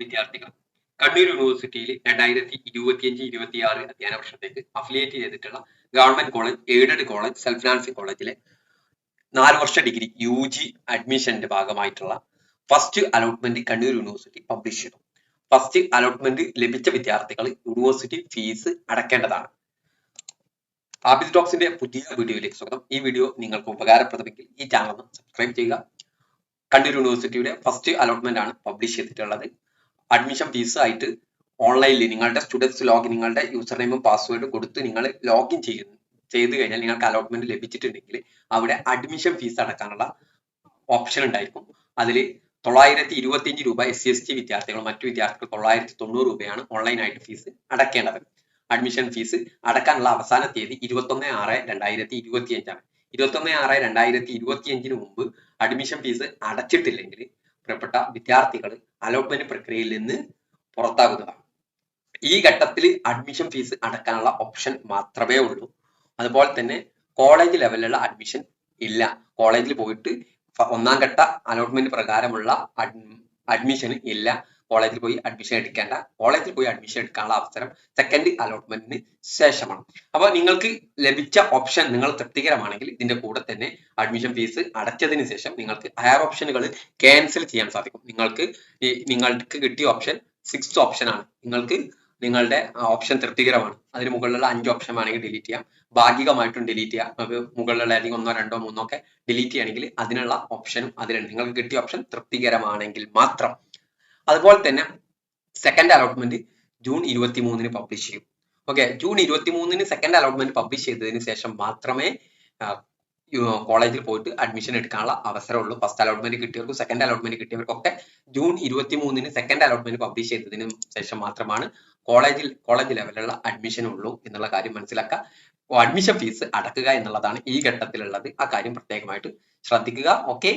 വിദ്യാർത്ഥികൾ കണ്ണൂർ യൂണിവേഴ്സിറ്റിയിൽ രണ്ടായിരത്തി ഇരുപത്തിയഞ്ച് ഇരുപത്തി ആറ് അധ്യയന വർഷത്തേക്ക് അഫിലിയേറ്റ് ചെയ്തിട്ടുള്ള government college aided college self financing കോളേജിലെ നാല് വർഷ ഡിഗ്രി യു ജി അഡ്മിഷന്റെ ഭാഗമായിട്ടുള്ള first allotment Kannur university publish ചെയ്തു. ഫസ്റ്റ് അലോട്ട്മെന്റ് ലഭിച്ച വിദ്യാർത്ഥികൾ യൂണിവേഴ്സിറ്റി ഫീസ് അടക്കേണ്ടതാണ്. ആബിസ് ഡോക്സിന്റെ പുതിയ വീഡിയോയിലേക്ക് സ്വാഗതം. ഈ വീഡിയോ നിങ്ങൾക്ക് ഉപകാരപ്രദമെങ്കിൽ ഈ ചാനൽ സബ്സ്ക്രൈബ് ചെയ്യുക. കണ്ണൂർ യൂണിവേഴ്സിറ്റിയുടെ ഫസ്റ്റ് അലോട്ട്മെന്റ് ആണ് പബ്ലിഷ് ചെയ്തിട്ടുള്ളത്. അഡ്മിഷൻ ഫീസ് ആയിട്ട് ഓൺലൈനിൽ നിങ്ങളുടെ സ്റ്റുഡൻസ് ലോഗിൻ നിങ്ങളുടെ യൂസർ നെയിമും പാസ്വേഡും കൊടുത്ത് നിങ്ങൾ ലോഗിൻ ചെയ്യുന്നു ചെയ്ത് കഴിഞ്ഞാൽ നിങ്ങൾക്ക് അലോട്ട്മെന്റ് ലഭിച്ചിട്ടുണ്ടെങ്കിൽ അവിടെ അഡ്മിഷൻ ഫീസ് അടക്കാനുള്ള ഓപ്ഷൻ ഉണ്ടായിരിക്കും. അതിൽ തൊള്ളായിരത്തി ഇരുപത്തിയഞ്ച് രൂപ എസ് സി എസ് ടി വിദ്യാർത്ഥികൾ മറ്റു വിദ്യാർത്ഥികൾ തൊള്ളായിരത്തി തൊണ്ണൂറ് രൂപയാണ് ഓൺലൈനായിട്ട് ഫീസ് അടക്കേണ്ടത്. അഡ്മിഷൻ ഫീസ് അടക്കാനുള്ള അവസാന തീയതി ഇരുപത്തൊന്ന് ആറ് രണ്ടായിരത്തി ഇരുപത്തി അഞ്ചാണ് ഇരുപത്തൊന്ന് ആറ് രണ്ടായിരത്തി ഇരുപത്തി അഞ്ചിന് മുമ്പ് അഡ്മിഷൻ ഫീസ് അടച്ചിട്ടില്ലെങ്കിൽ പ്രിയപ്പെട്ട വിദ്യാർത്ഥികൾ അലോട്ട്മെന്റ് പ്രക്രിയയിൽ നിന്ന് പുറത്താകുന്നതാണ്. ഈ ഘട്ടത്തിൽ അഡ്മിഷൻ ഫീസ് അടക്കാനുള്ള ഓപ്ഷൻ മാത്രമേ ഉള്ളൂ. അതുപോലെ തന്നെ കോളേജ് ലെവലിലുള്ള അഡ്മിഷൻ ഇല്ല. കോളേജിൽ പോയിട്ട് ഒന്നാം ഘട്ട അലോട്ട്മെന്റ് പ്രകാരമുള്ള അഡ്മിഷൻ ഇല്ല. കോളേജിൽ പോയി അഡ്മിഷൻ എടുക്കേണ്ട കോളേജിൽ പോയി അഡ്മിഷൻ എടുക്കാനുള്ള അവസരം സെക്കൻഡ് അലോട്ട്മെന്റിന് ശേഷമാണ്. അപ്പോൾ നിങ്ങൾക്ക് ലഭിച്ച ഓപ്ഷൻ നിങ്ങൾ തൃപ്തികരമാണെങ്കിൽ ഇതിന്റെ കൂടെ തന്നെ അഡ്മിഷൻ ഫീസ് അടച്ചതിന് ശേഷം നിങ്ങൾക്ക് ഹയർ ഓപ്ഷനുകൾ ക്യാൻസൽ ചെയ്യാൻ സാധിക്കും. നിങ്ങൾക്ക് നിങ്ങൾക്ക് കിട്ടിയ ഓപ്ഷൻ സിക്സ് ഓപ്ഷൻ ആണ്. നിങ്ങൾക്ക് നിങ്ങളുടെ ഓപ്ഷൻ തൃപ്തികരമാണ്. അതിന് മുകളിലുള്ള അഞ്ച് ഓപ്ഷൻ വേണമെങ്കിൽ ഡിലീറ്റ് ചെയ്യാം. ഭാഗികമായിട്ടും ഡിലീറ്റ് ചെയ്യാം. നമുക്ക് മുകളിലുള്ള അല്ലെങ്കിൽ ഒന്നോ രണ്ടോ മൂന്നോ ഒക്കെ ഡിലീറ്റ് ചെയ്യണമെങ്കിൽ അതിനുള്ള ഓപ്ഷനും അതിലുണ്ട് നിങ്ങൾക്ക് കിട്ടിയ ഓപ്ഷൻ തൃപ്തികരമാണെങ്കിൽ മാത്രം. അതുപോലെ തന്നെ സെക്കൻഡ് അലോട്ട്മെന്റ് ജൂൺ ഇരുപത്തി മൂന്നിന് പബ്ലിഷ് ചെയ്യും. ഓക്കെ ജൂൺ ഇരുപത്തി മൂന്നിന് സെക്കൻഡ് അലോട്ട്മെന്റ് പബ്ലിഷ് ചെയ്തതിന് ശേഷം മാത്രമേ കോളേജിൽ പോയിട്ട് അഡ്മിഷൻ എടുക്കാനുള്ള അവസരമുള്ളൂ. ഫസ്റ്റ് അലോട്ട്മെന്റ് കിട്ടിയവർക്കും സെക്കൻഡ് അലോട്ട്മെന്റ് കിട്ടിയവർക്കൊക്കെ ജൂൺ ഇരുപത്തി മൂന്നിന് സെക്കൻഡ് അലോട്ട്മെന്റ് പബ്ലിഷ് ചെയ്തതിന് ശേഷം മാത്രമാണ് കോളേജിൽ കോളേജ് ലെവലിലുള്ള അഡ്മിഷൻ ഉള്ളൂ എന്നുള്ള കാര്യം മനസ്സിലാക്കുക. അഡ്മിഷൻ ഫീസ് അടക്കുക എന്നുള്ളതാണ് ഈ ഘട്ടത്തിലുള്ളത്. ആ കാര്യം പ്രത്യേകമായിട്ട് ശ്രദ്ധിക്കുക. ഓക്കെ